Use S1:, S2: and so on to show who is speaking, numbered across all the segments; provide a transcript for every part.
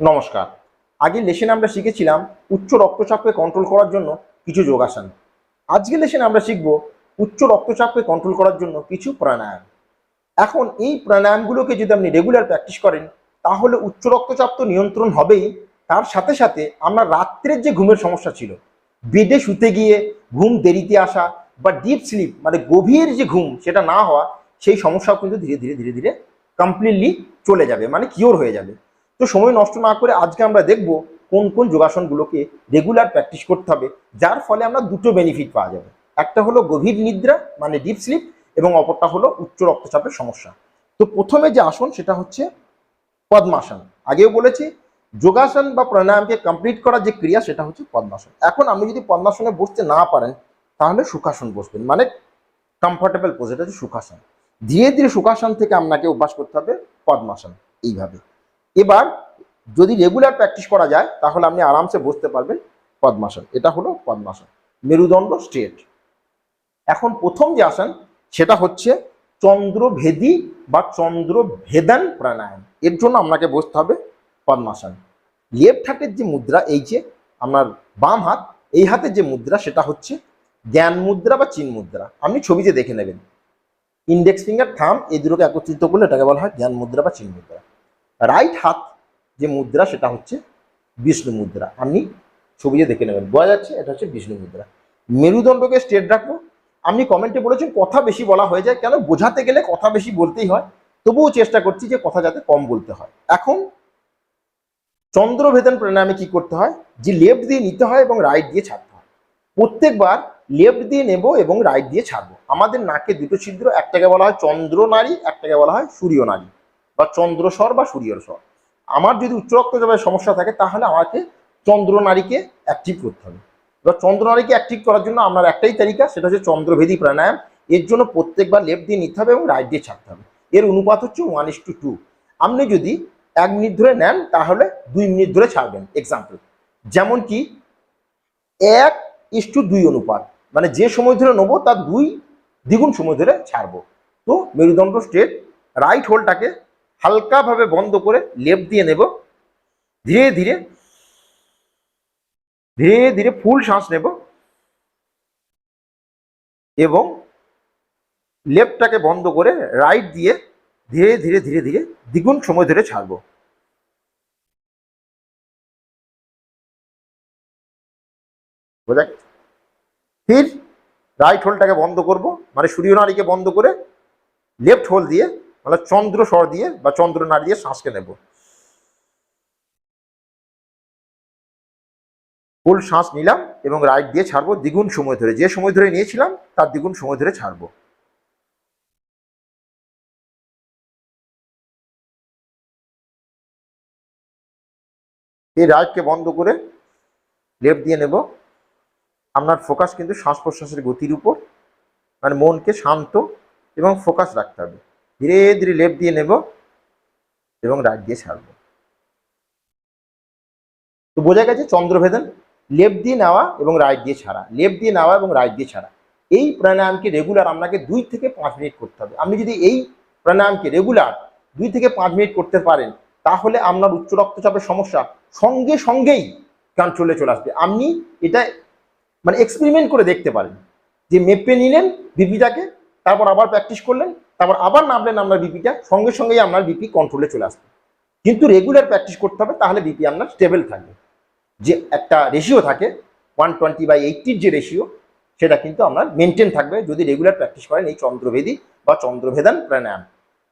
S1: নমস্কার। আগের লেসনে আমরা শিখেছিলাম উচ্চ রক্তচাপকে কন্ট্রোল করার জন্য কিছু যোগাসন। আজকের লেসনে আমরা শিখব উচ্চ রক্তচাপকে কন্ট্রোল করার জন্য কিছু প্রাণায়াম। এখন এই প্রাণায়ামগুলোকে যদি আপনি রেগুলার প্র্যাকটিস করেন, তাহলে উচ্চ রক্তচাপ তো নিয়ন্ত্রণ হবেই। তার সাথে সাথে আমরা রাত্রের যে ঘুমের সমস্যা ছিল, বেডে শুতে গিয়ে ঘুম দেরিতে আসা বা ডিপ স্লিপ মানে গভীর যে ঘুম সেটা না হওয়া, সেই সমস্যাও কিন্তু ধীরে ধীরে ধীরে ধীরে কমপ্লিটলি চলে যাবে মানে কিওর হয়ে যাবে। তো সময় নষ্ট না করে আজকে আমরা দেখব কোন কোন যোগাসনগুলোকে রেগুলার প্র্যাকটিস করতে হবে, যার ফলে আমরা দুটো বেনিফিট পাওয়া যাবে। একটা হলো গভীর নিদ্রা মানে ডিপ স্লিপ এবং অপরটা হলো উচ্চ রক্তচাপের সমস্যা। তো প্রথমে যে আসন সেটা হচ্ছে পদ্মাসন। আগেও বলেছি, যোগাসন বা প্রাণায়ামকে কমপ্লিট করার যে ক্রিয়া সেটা হচ্ছে পদ্মাসন। এখন আপনি যদি পদ্মাসনে বসতে না পারেন, তাহলে সুখাসন বসবেন মানে কমফর্টেবল পোজ এটা হচ্ছে সুখাসন। ধীরে ধীরে সুখাসন থেকে আপনাকে অভ্যাস করতে হবে পদ্মাসন, এইভাবে। এবার যদি রেগুলার প্র্যাকটিস করা যায়, তাহলে আপনি আরামসে বসতে পারবেন পদ্মাসন। এটা হলো পদ্মাসন। মেরুদণ্ড স্ট্রেট এখন প্রথম যে আসন, সেটা হচ্ছে চন্দ্রভেদী বা চন্দ্রভেদান প্রাণায়াম। এর জন্য আপনাকে বসতে হবে পদ্মাসন। লেফট হাতের যে মুদ্রা, এই যে আপনার বাম হাত, এই হাতের যে মুদ্রা, সেটা হচ্ছে জ্ঞান মুদ্রা বা চিন মুদ্রা। আপনি ছবিতে দেখে নেবেন। ইন্ডেক্স ফিঙ্গার থাম এই দুটোকে একত্রিত করলে এটাকে বলা হয় জ্ঞান মুদ্রা বা চিন মুদ্রা। রাইট হাত যে মুদ্রা, সেটা হচ্ছে বিষ্ণু মুদ্রা। আপনি ছবিতে দেখে নেবেন। বোঝা যাচ্ছে এটা হচ্ছে বিষ্ণু মুদ্রা। মেরুদণ্ডকে স্ট্রেট রাখব। আপনি কমেন্টে বলেছেন, কথা বেশি বলা হয়ে যায় কেন? বোঝাতে গেলে কথা বেশি বলতেই হয়। তবুও চেষ্টা করছি যে কথা যাতে কম বলতে হয়। এখন চন্দ্রভেদন প্রাণায়ামে কি করতে হয়? যে লেফট দিয়ে নিতে হয় এবং রাইট দিয়ে ছাড়তে হয়। প্রত্যেকবার লেফট দিয়ে নেব এবং রাইট দিয়ে ছাড়বো। আমাদের নাকে দুটো ছিদ্র, একটাকে বলা হয় চন্দ্র নারী, একটাকে বলা হয় সূর্য নারী। বা চন্দ্রস্বর বা সূর্যর স্বর। আমার যদি উচ্চ রক্তচাপের সমস্যা থাকে, তাহলে আমাকে চন্দ্র নারীকে অ্যাক্টিভ করতে হবে। এবার চন্দ্র নারীকে অ্যাক্টিভ করার জন্য আপনার একটাই তালিকা, সেটা হচ্ছে চন্দ্রভেদী প্রাণায়াম। এর জন্য প্রত্যেকবার লেফট দিয়ে নিতে হবে এবং রাইট দিয়ে ছাড়তে হবে। এর অনুপাত হচ্ছে ওয়ান ইস টু টু আপনি যদি এক মিনিট ধরে নেন, তাহলে দুই মিনিট ধরে ছাড়বেন। এক্সাম্পল যেমন কি এক ইস টু দুই অনুপাত। মানে যে সময় ধরে নেব, তার দুই দ্বিগুণ সময় ধরে ছাড়বো। তো মেরুদণ্ড স্ট্রেট রাইট হোলটাকে হালকাভাবে বন্ধ করে লেফট দিয়ে নেব ধীরে ধীরে ধীরে ধীরে ফুল শ্বাস নেব এবং লেফটটাকে বন্ধ করে রাইট দিয়ে ধীরে ধীরে ধীরে ধীরে দ্বিগুণ সময় ধরে ছাড়বো বোঝা? ফির রাইট হোলটাকে বন্ধ করব মানে সূর্য নারীকে বন্ধ করে লেফট হোল দিয়ে মানে চন্দ্র স্বর দিয়ে বা চন্দ্র নাড়ি দিয়ে শ্বাসকে নেব। ফুল শ্বাস নিলাম এবং রাইট দিয়ে ছাড়বো, দ্বিগুণ সময় ধরে। যে সময় ধরে নিয়েছিলাম, তার দ্বিগুণ সময় ধরে ছাড়বো। এই রাইটকে বন্ধ করে লেফট দিয়ে নেব। আপনার ফোকাস কিন্তু শ্বাস প্রশ্বাসের গতির উপর মানে মনকে শান্ত এবং ফোকাস রাখতে হবে। ধীরে ধীরে লেফট দিয়ে নেব এবং রাইট দিয়ে ছাড়বো। তো বোঝা গেছে চন্দ্রভেদন লেফট দিয়ে নেওয়া এবং রাইট দিয়ে ছাড়া। লেফট দিয়ে নেওয়া এবং রাইট দিয়ে ছাড়া। এই প্রাণায়ামকে রেগুলার আপনাকে দুই থেকে পাঁচ মিনিট করতে হবে। আপনি যদি এই প্রাণায়ামকে রেগুলার দুই থেকে পাঁচ মিনিট করতে পারেন, তাহলে আপনার উচ্চ রক্তচাপের সমস্যা সঙ্গে সঙ্গেই কন্ট্রোলে চলে আসবে। আপনি এটা মানে এক্সপেরিমেন্ট করে দেখতে পারেন। যে মেপে নিলেন বিপিটাকে তারপর আবার প্র্যাকটিস করলেন তারপর আবার নামলেন আপনার বিপিটা সঙ্গে সঙ্গেই আপনার বিপি কন্ট্রোলে চলে আসবে। কিন্তু রেগুলার প্র্যাকটিস করতে হবে, তাহলে বিপি আপনার স্টেবল থাকবে। যে একটা রেশিও থাকে ওয়ান টোয়েন্টি বাই এইটির যে রেশিও সেটা কিন্তু আপনার মেনটেন থাকবে যদি রেগুলার প্র্যাকটিস করেন এই চন্দ্রভেদী বা চন্দ্রভেদান প্রাণায়াম।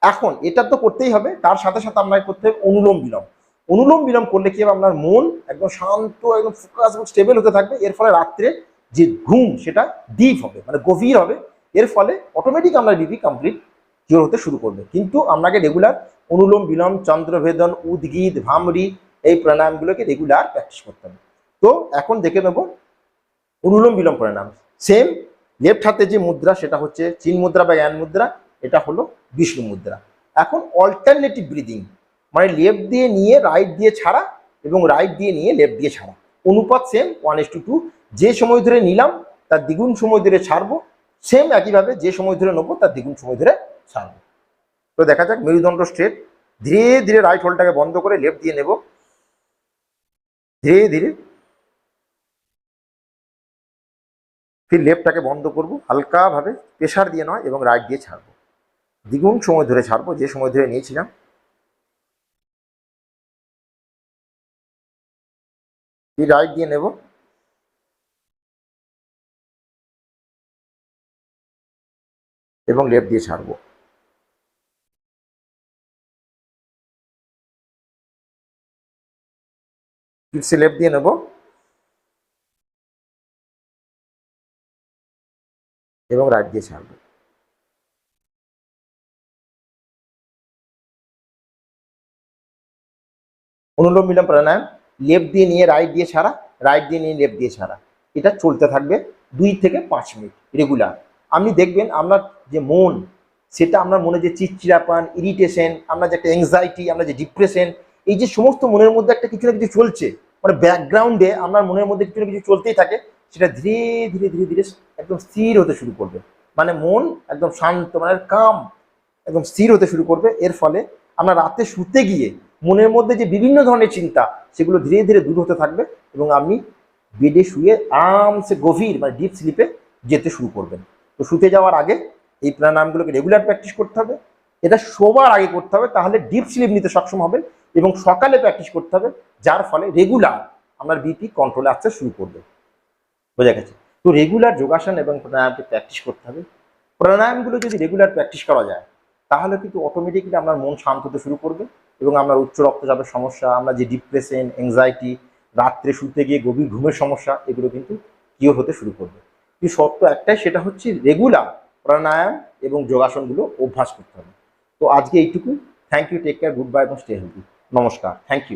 S1: এখন এটা তো করতেই হবে, তার সাথে সাথে আপনাকে করতে হবে অনুলোম বিলোম। অনুলোম বিলোম করলে কি হবে? আপনার মন একদম শান্ত, একদম ফোকাস এবং স্টেবল হতে থাকবে। এর ফলে রাত্রে যে ঘুম, সেটা ডিপ হবে মানে গভীর হবে। এর ফলে অটোমেটিক আপনার বিপি কমপ্লিট কিওর হতে শুরু করবে। কিন্তু আপনাকে রেগুলার অনুলোম, বিলোম, চন্দ্রভেদন, উদ্গীত, ভামরি এই প্রাণায়ামগুলোকে রেগুলার প্র্যাকটিস করতে হবে। তো এখন দেখে নেব অনুলোম, বিলোম প্রাণায়াম। সেম লেফট হাতে যে মুদ্রা, সেটা হচ্ছে চিন মুদ্রা বা জ্ঞান মুদ্রা, এটা হলো বিষ্ণু মুদ্রা। এখন অল্টারনেটিভ ব্রিদিং মানে লেফট দিয়ে নিয়ে রাইট দিয়ে ছাড়া এবং রাইট দিয়ে নিয়ে লেফট দিয়ে ছাড়া। অনুপাত same one is to two two সময় ধরে নিলাম, তার দ্বিগুণ সময় ধরে ছাড়বো সেম একইভাবে যে সময় ধরে নেব, তার দ্বিগুণ সময় ধরে ছাড়বো তো দেখা যাক, মেরুদণ্ড স্ট্রেট ধীরে ধীরে রাইট হোলটাকে বন্ধ করে লেফট দিয়ে নেব। ধীরে ধীরে ফির লেফটটাকে বন্ধ করব, হালকাভাবে প্রেশার দিয়ে নয়, এবং রাইট দিয়ে ছাড়বো। দ্বিগুণ সময় ধরে ছাড়বো, যে সময় ধরে নিয়েছিলাম। রাইট দিয়ে নেব। এবং লেফট দিয়ে ছাড়বো। লেফট দিয়ে নেব। এবং রাইট দিয়ে ছাড়বো। অনুলোম বিলোম প্রাণায়াম লেফট দিয়ে নিয়ে রাইট দিয়ে ছাড়া রাইট দিয়ে নিয়ে লেফট দিয়ে ছাড়া। এটা চলতে থাকবে দুই থেকে পাঁচ মিনিট রেগুলার আপনি দেখবেন আপনার যে মন, সেটা আপনার মনে যে চিড়চিড়াপান ইরিটেশন আপনার যে একটা এংজাইটি আপনার যে ডিপ্রেশন এই যে সমস্ত মনের মধ্যে একটা কিছু না কিছু চলছে। মানে ব্যাকগ্রাউন্ডে আপনার মনের মধ্যে কিছু না কিছু চলতেই থাকে, সেটা ধীরে ধীরে ধীরে ধীরে একদম স্থির হতে শুরু করবে। মানে মন একদম শান্ত মানে কাম একদম স্থির হতে শুরু করবে। এর ফলে আমরা রাতে শুতে গিয়ে মনের মধ্যে যে বিভিন্ন ধরনের চিন্তা, সেগুলো ধীরে ধীরে দূর হতে থাকবে এবং আপনি বেডে শুয়ে আরামসে গভীর মানে ডিপ স্লিপে যেতে শুরু করবেন। তো শুতে যাওয়ার আগে এই প্রাণায়ামগুলোকে রেগুলার প্র্যাকটিস করতে হবে। এটা শোবার আগে করতে হবে, তাহলে ডিপ স্লিপ নিতে সক্ষম হবেন। এবং সকালে প্র্যাকটিস করতে হবে, যার ফলে রেগুলার আপনার বিপি কন্ট্রোলে আসতে শুরু করবে। বোঝা গেছে? তো রেগুলার যোগাসন এবং প্রাণায়ামকে প্র্যাকটিস করতে হবে। প্রাণায়ামগুলো যদি রেগুলার প্র্যাকটিস করা যায়, তাহলে কিন্তু অটোমেটিকলি আপনার মন শান্ত হতে শুরু করবে এবং আপনার উচ্চ রক্তচাপের সমস্যা আমরা যে ডিপ্রেশন অ্যাংজাইটি রাত্রে শুতে গিয়ে গভীর ঘুমের সমস্যা, এগুলো কিন্তু কিওর হতে শুরু করবে। কিন্তু সত্য একটাই, সেটা হচ্ছে রেগুলার প্রাণায়াম এবং যোগাসনগুলো অভ্যাস করতে হবে। তো আজকে এইটুকু thank you take care goodbye এবং স্টে হেলদি নমস্কার থ্যাংক ইউ